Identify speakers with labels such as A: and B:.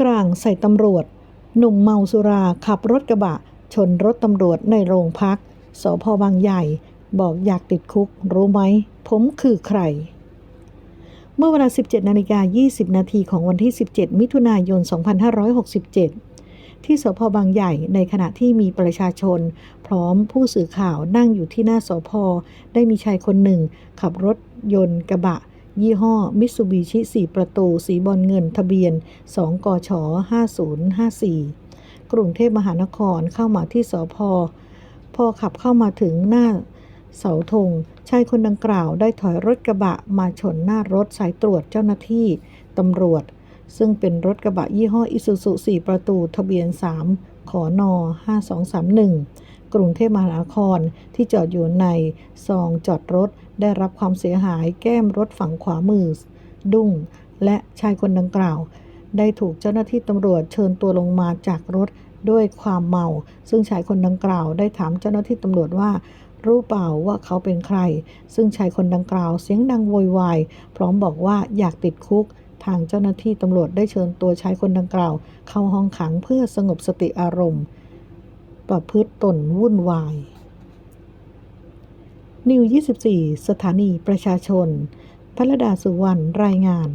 A: กลางใส่ตำรวจ หนุ่มเมาสุราขับรถกระบะ ชนรถตำรวจในโรงพัก สพบางใหญ่ บอกอยากติดคุก รู้ไหม ผมคือใคร เมื่อเวลา 17 นาฬิกา 20 นาทีของวันที่ 17 มิถุนายน 2567 ที่สพบางใหญ่ในขณะที่มีประชาชน พร้อมผู้สื่อข่าวนั่งอยู่ที่หน้าสพได้มีชายคนหนึ่ง ขับรถยนต์กระบะ ยี่ห้อมิตซูบิชิ4ประตู สีบอลเงิน ทะเบียน 2กช5054 กรุงเทพมหานครเข้ามาที่สพพอขับเข้ามาถึงหน้าเสาธงชายคนดังกล่าวได้ถอยรถกระบะมาชนหน้ารถสายตรวจเจ้าหน้าที่ตำรวจ ซึ่งเป็นรถกระบะยี่ห้ออิซูซุ4ประตู ทะเบียน 3 ขอนอ5231 กรุงเทพมหานครที่จอดอยู่ในซองจอดรถ ได้รับความเสียหายแก้มรถฝั่งขวามือ ดุ้ง และชายคนดังกล่าว ได้ถูกเจ้าหน้าที่ตำรวจเชิญตัวลงมาจากรถด้วยความเมา ซึ่งชายคนดังกล่าวได้ถามเจ้าหน้าที่ตำรวจว่า รู้เปล่าว่าเขาเป็นใคร ซึ่งชายคนดังกล่าวเสียงดังโวยวายพร้อมบอกว่าอยากติดคุก ทางเจ้าหน้าที่ตำรวจได้เชิญตัวชายคนดังกล่าว เข้าห้องขังเพื่อสงบสติอารมณ์ ประพฤติตนวุ่นวาย นิว 24 สถานีประชาชนพระดาสุวรรณรายงาน